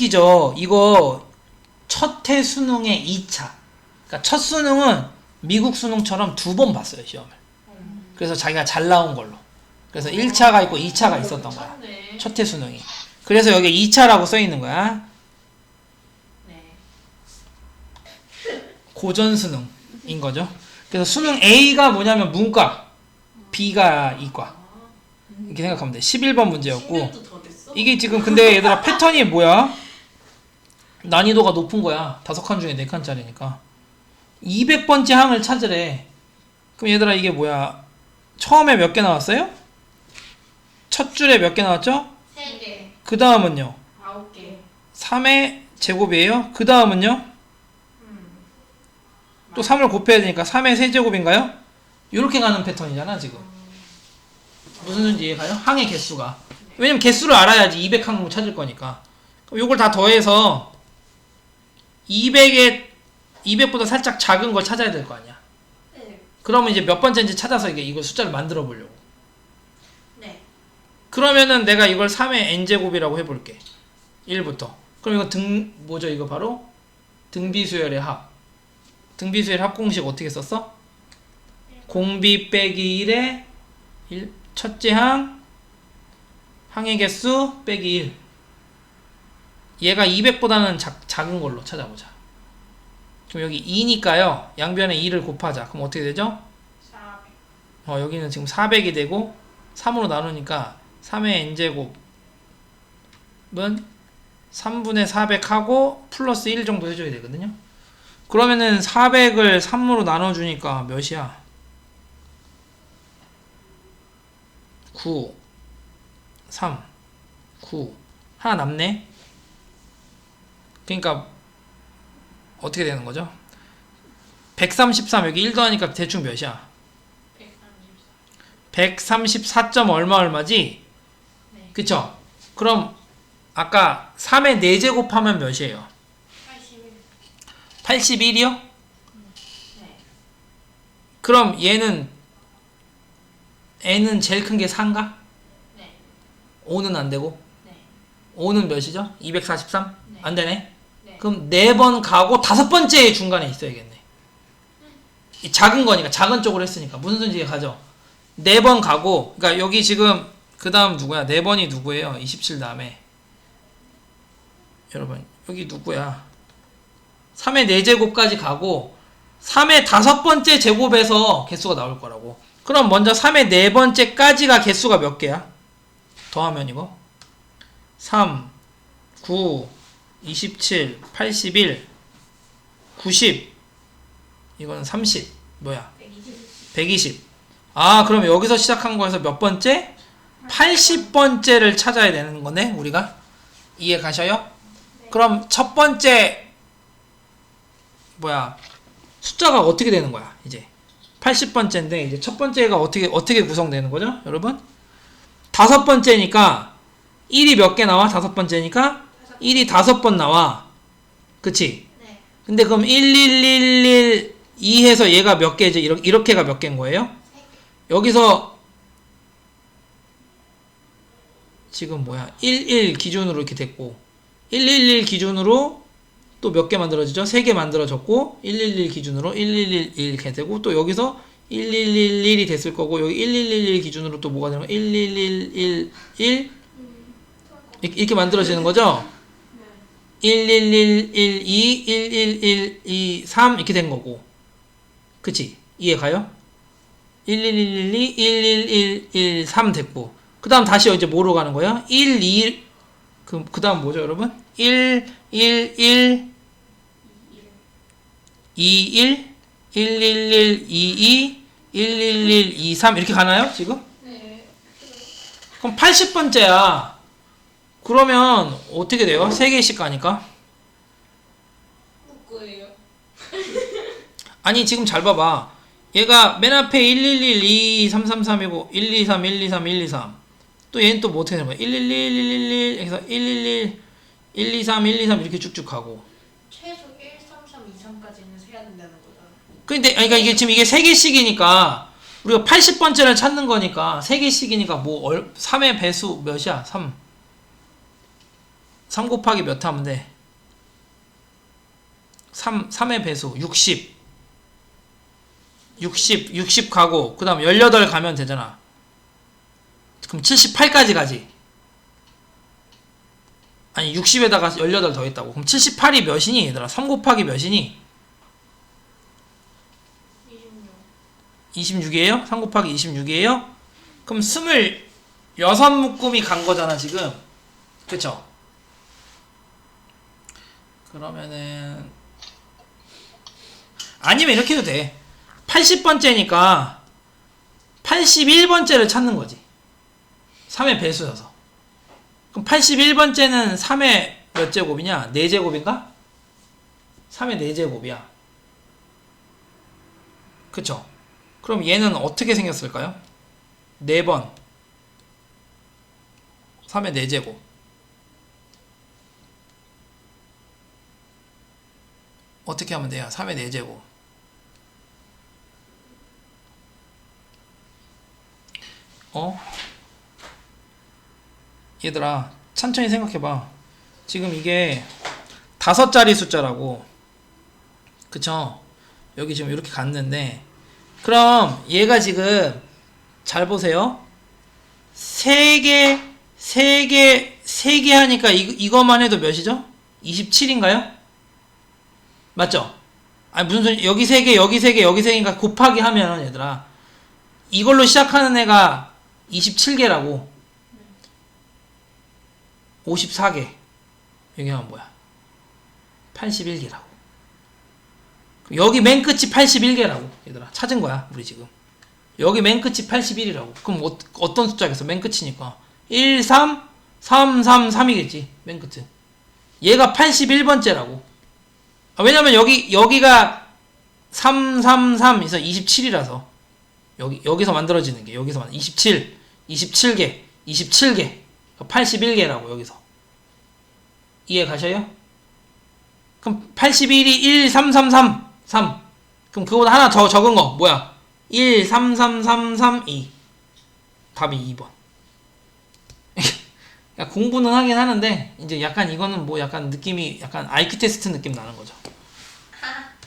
웃기죠. 이거 첫해 수능의 2차. 그러니까 첫 수능은 미국 수능처럼 두 번 봤어요, 시험을. 그래서 자기가 잘 나온 걸로. 그래서 1차가 있고 2차가 있었던 거야. 네. 첫해 수능이. 그래서 여기 2차라고 써 있는 거야. 네. 고전 수능인 거죠. 그래서 수능 A가 뭐냐면 문과, B가 이과. 이렇게 생각하면 돼. 11번 문제였고. 10년도 더 됐어? 이게 지금 근데 얘들아 패턴이 뭐야? 난이도가 높은 거야. 다섯 칸 중에 네 칸짜리니까. 200번째 항을 찾으래. 그럼 얘들아 이게 뭐야? 처음에 몇 개 나왔어요? 첫 줄에 몇 개 나왔죠? 3개. 그 다음은요? 9개. 3의 제곱이에요. 그 다음은요? 음. 또 3을 곱해야 되니까 3의 세제곱인가요? 이렇게 가는 패턴이잖아 지금. 무슨 소리인지 이해가요? 항의 개수가. 왜냐면 개수를 알아야지 200항 찾을 거니까. 그럼 요걸 다 더해서 200에 200보다 살짝 작은 걸 찾아야 될 거 아니야. 네. 그러면 이제 몇 번째인지 찾아서 이게 이걸 숫자를 만들어 보려고. 네. 그러면은 내가 이걸 3의 n제곱이라고 해 볼게. 1부터. 그럼 이거 등, 뭐죠? 이거 바로 등비수열의 합. 등비수열 합 공식 어떻게 썼어? 공비 빼기 1에 1, 첫째 항, 항의 개수 빼기 1. 얘가 200보다는 작, 작은 걸로 찾아보자. 그럼 여기 2니까요. 양변에 2를 곱하자. 그럼 어떻게 되죠? 400. 어, 여기는 지금 400이 되고 3으로 나누니까 3의 n제곱은 3분의 400하고 플러스 1 정도 해줘야 되거든요. 그러면은 400을 3으로 나눠주니까 몇이야? 9, 3, 9 하나 남네. 그러니까 어떻게 되는 거죠? 133 여기 1 더하니까 대충 몇이야? 134. 134점 얼마 얼마지? 네. 그쵸? 그럼 아까 3의 4제곱 하면 몇이에요? 81. 81이요? 네. 그럼 얘는 n은 제일 큰 게 4인가? 네. 5는 안 되고 네. 5는 몇이죠? 243? 네. 안 되네? 네. 그럼 4번 가고 다섯 번째 중간에 있어야겠네 이 작은 거니까 작은 쪽으로 했으니까 무슨 소리인지 가죠? 4번 가고 그러니까 여기 지금 그 다음 누구야? 4번이 누구예요? 27 다음에 여러분 여기 누구야? 3의 4제곱까지 가고 3의 다섯 번째 제곱에서 개수가 나올 거라고 그럼 먼저 3의 네 번째까지가 개수가 몇 개야? 더하면 이거 3 9 27 81 90 이거는 30 뭐야? 120. 120. 아, 그럼 여기서 시작한 거에서 몇 번째? 80번째를 찾아야 되는 거네, 우리가. 이해 가셔요? 그럼 첫 번째 뭐야? 숫자가 어떻게 되는 거야, 이제? 80번째인데 이제 첫 번째가 어떻게 어떻게 구성되는 거죠, 여러분? 다섯 번째니까 1이 몇 개 나와? 다섯 번째니까 1이 다섯 번 나와. 그치? 네. 근데 그럼 11112 해서 얘가 몇 개지? 이렇게, 이렇게가 몇 개인 거예요? 여기서 지금 뭐야? 11 기준으로 이렇게 됐고 111 기준으로 또 몇 개 만들어지죠? 3개 만들어졌고 111 기준으로 1111 이렇게 되고 또 여기서 1111이 됐을 거고 여기 1111 기준으로 또 뭐가 거야? 11111 이렇게 만들어지는 거죠? 11112, 11123 이렇게 된 거고. 그치? 이해 가요? 11112, 11113 됐고. 그 다음 다시 이제 뭐로 가는 거야? 1, 2, 그, 그 다음 뭐죠, 여러분? 1, 1, 1, 2, 1, 111, 22, 111, 23 이렇게 가나요, 지금? 네. 그럼 80번째야. 그러면 어떻게 돼요? 3개씩 가니까? 뭐예요? 아니 지금 잘 봐봐 얘가 맨 앞에 111 2 3 3 3이고 123 123 123 또 얘는 또뭐 어떻게 되는 거야 111 111 해서 111 123 123 이렇게 쭉쭉 가고 최소 1, 3, 3, 2, 3까지는 세야 된다는 거잖아. 근데 아니, 그러니까 이게 지금 이게 3개씩이니까 우리가 80번째를 찾는 거니까 3개씩이니까 뭐 얼, 3의 배수 몇이야 3 3 곱하기 몇 하면 돼? 3, 3의 배수 60 60, 60 가고 그 다음 18 가면 되잖아 그럼 78까지 가지 아니 60에다가 18 더했다고 그럼 78이 몇이니 얘들아 3 곱하기 몇이니 26 26이에요? 3 곱하기 26이에요? 그럼 26묶음이 간 거잖아 지금 그쵸? 그러면은 아니면 이렇게 해도 돼 80번째니까 81번째를 찾는 거지 3의 배수여서 그럼 81번째는 3의 몇 제곱이냐? 4제곱인가? 3의 4제곱이야 그쵸? 그럼 얘는 어떻게 생겼을까요? 4번 3의 4제곱 어떻게 하면 돼요? 3의 4제곱 어? 얘들아 천천히 생각해봐 지금 이게 다섯 자리 숫자라고 그쵸? 여기 지금 이렇게 갔는데 그럼 얘가 지금 잘 보세요. 세 개, 세 개, 세 개 하니까 이, 이것만 해도 몇이죠? 27인가요? 맞죠? 아니 무슨 소리 여기 세 개, 여기 세 개, 여기 세 개니까 곱하기 하면 얘들아 이걸로 시작하는 애가 27개라고. 54개. 여기 하면 뭐야? 81개라고. 여기 맨 끝이 81개라고 얘들아. 찾은 거야 우리 지금. 여기 맨 끝이 81이라고. 그럼 어, 어떤 숫자겠어? 맨 끝이니까. 1 3 3 3 3이겠지 맨 끝은. 얘가 81번째라고. 아, 왜냐면 여기 여기가 3 3 3 그래서 27이라서. 여기 여기서 만들어지는 게 여기서 만 27 27개 27개 81개라고 여기서. 이해 가셔요? 그럼 81이 1 3 3 3 3 그럼 그거보다 하나 더 적은 거 뭐야? 1 3 3 3 3 2 답이 2번 공부는 하긴 하는데 이제 약간 이거는 뭐 약간 느낌이 약간 IQ 테스트 느낌 나는 거죠